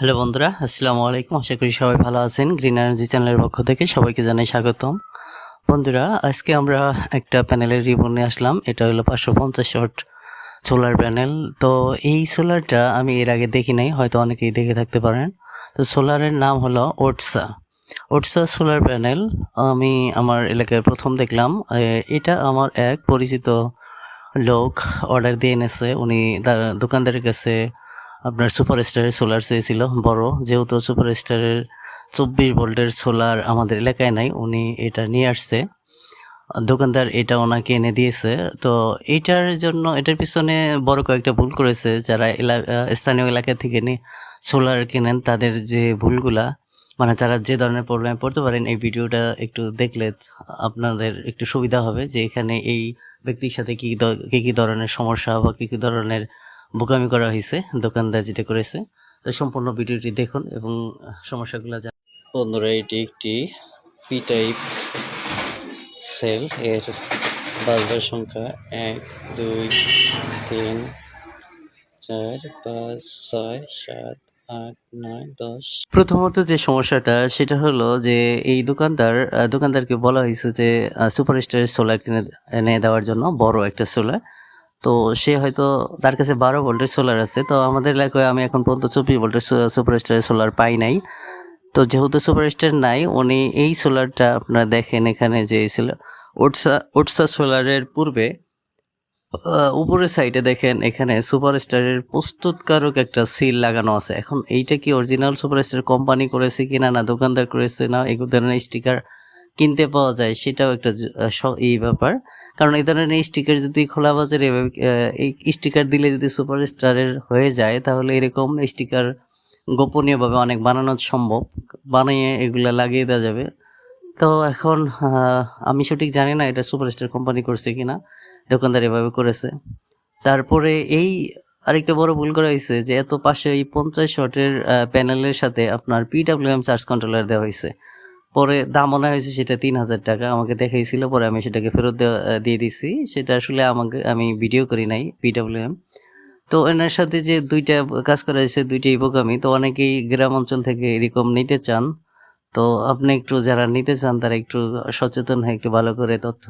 Hello বন্ধুরা, আসসালামু আলাইকুম। আশা করি সবাই ভালো আছেন। গ্রিন এনার্জি চ্যানেলের পক্ষ থেকে সবাইকে জানাই স্বাগতম। বন্ধুরা, আজকে আমরা একটা প্যানেলের রিভিউ নিয়ে আসলাম। এটা হলো পাঁচশো পঞ্চাশ শট সোলার প্যানেল। তো এই সোলারটা আমি এর আগে দেখি নাই, হয়তো অনেকেই দেখে থাকতে পারেন। তো সোলারের নাম হলো ওটসা। ওটসা সোলার প্যানেল আমি আমার এলাকায় প্রথম দেখলাম। এটা আমার এক পরিচিত লোক অর্ডার দিয়ে এনেছে। উনি দোকানদারের কাছে আপনার সুপার স্টারের সোলার চেয়েছিল। বড়, যেহেতু সুপার স্টারের চব্বিশ ভোল্টের সোলার আমাদের এলাকায় নাই, উনি এটা নিয়ে আসছে। দোকানদার এটা ওনাকে এনে দিয়েছে। তো এইটার জন্য, এটার পিছনে বড় কয়েকটা ভুল করেছে। যারা এলাকা স্থানীয় এলাকা থেকে নিয়ে সোলার কেনেন, তাদের যে ভুলগুলা মানে তারা যে ধরনের প্রবলেমে পড়তে পারেন, এই ভিডিওটা একটু দেখলে আপনাদের একটু সুবিধা হবে যে এখানে এই ব্যক্তির সাথে কী কী কী ধরনের সমস্যা বা কী কী ধরনের বোকামি করা হয়েছে দোকানদার যেটা করেছে। তো সম্পূর্ণ ভিডিওটি দেখুন এবং সমস্যাগুলো যা বন্ধুরা এটি একটি পি টাইপ সেল এর বাজবার সংখ্যা এক দুই তিন চার পাঁচ ছয় সাত প্রথমত যে সমস্যাটা সেটা হলো যে এই দোকানদার দোকানদারকে বলা হয়েছে যে সুপার স্টারের সোলার কিনে এনে দেওয়ার জন্য বড় একটা সোলার। তো সে হয়তো তার কাছে বারো ভোল্টের সোলার আছে। তো আমাদের এলাকায় আমি এখন পর্যন্ত চব্বিশ ভোল্টের সুপার স্টারের সোলার পাই নাই। তো যেহেতু সুপার স্টার নাই, উনি এই সোলারটা আপনারা দেখেন এখানে যে ওটসা ওটসা সোলারের পূর্বে উপরের সাইডে দেখেন এখানে সুপার স্টারের প্রস্তুতকারক একটা সিল লাগানো আছে। এখন এইটা কি অরিজিনাল সুপার স্টার কোম্পানি করেছে কিনা না, দোকানদার করেছে না এই ধরনের স্টিকার কিনতে পাওয়া যায় সেটাও একটা এই ব্যাপার। কারণ এই ধরনের স্টিকার যদি খোলা বাজারে এভাবে, এই স্টিকার দিলে যদি সুপার স্টারের হয়ে যায় তাহলে এরকম স্টিকার গোপনীয়ভাবে অনেক বানানো সম্ভব। বানিয়ে এগুলা লাগিয়ে দেওয়া যাবে। তো এখন আমি সঠিক জানি না এটা সুপারস্টার কোম্পানি করছে কিনা দোকানদার এভাবে করেছে। তারপরে এই আরেকটা বড় ভুল করা হয়েছে যে এত পাশে এই পঞ্চাশ শটের প্যানেলের সাথে আপনার পিডাব্লিউএম চার্জ কন্ট্রোলার দেওয়া হয়েছে। পরে দাম মনে হয়েছে সেটা তিন হাজার টাকা। আমাকে দেখাইছিল, পরে আমি সেটাকে ফেরত দিয়ে দিছি। সেটা আসলে আমাকে, আমি ভিডিও করি নাই পিডাব্লিউএম তো এনার সাথে যে দুইটা কাজ করা হয়েছে, দুইটাই বোকামি। তো অনেকেই গ্রাম অঞ্চল থেকে এরকম নিতে চান। তো আপনি একটু যারা নিতে চান, তারা একটু সচেতন হয়ে একটু ভালো করে তথ্য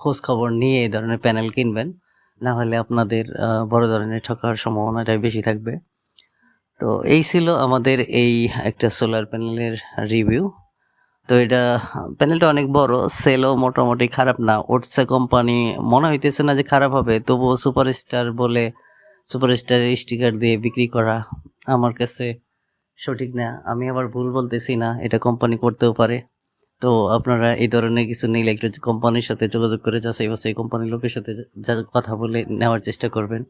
খোঁজ খবর নিয়ে এই ধরনের প্যানেল কিনবেন। না হলে আপনাদের বড় ধরনের ঠকার সম্ভাবনাটাই বেশি থাকবে। তো এই ছিল আমাদের এই একটা সোলার প্যানেলের রিভিউ তো এটা প্যানেলটা অনেক বড় সেলও মোটামুটি খারাপ না। ওটসা কোম্পানি মনে হইতেছে না যে খারাপ হবে, তবুও সুপারস্টার বলে সুপারস্টারের স্টিকার দিয়ে বিক্রি করা আমার কাছে সঠিক না। আমি আবার ভুল বলতেছি না, এটা কোম্পানি করতেও পারে। তো আপনারা এই ধরনের কিছু নিলে একটু কোম্পানির সাথে যোগাযোগ করে যাচাই বাছাই কোম্পানির লোকের সাথে কথা বলে নেওয়ার চেষ্টা করবেন।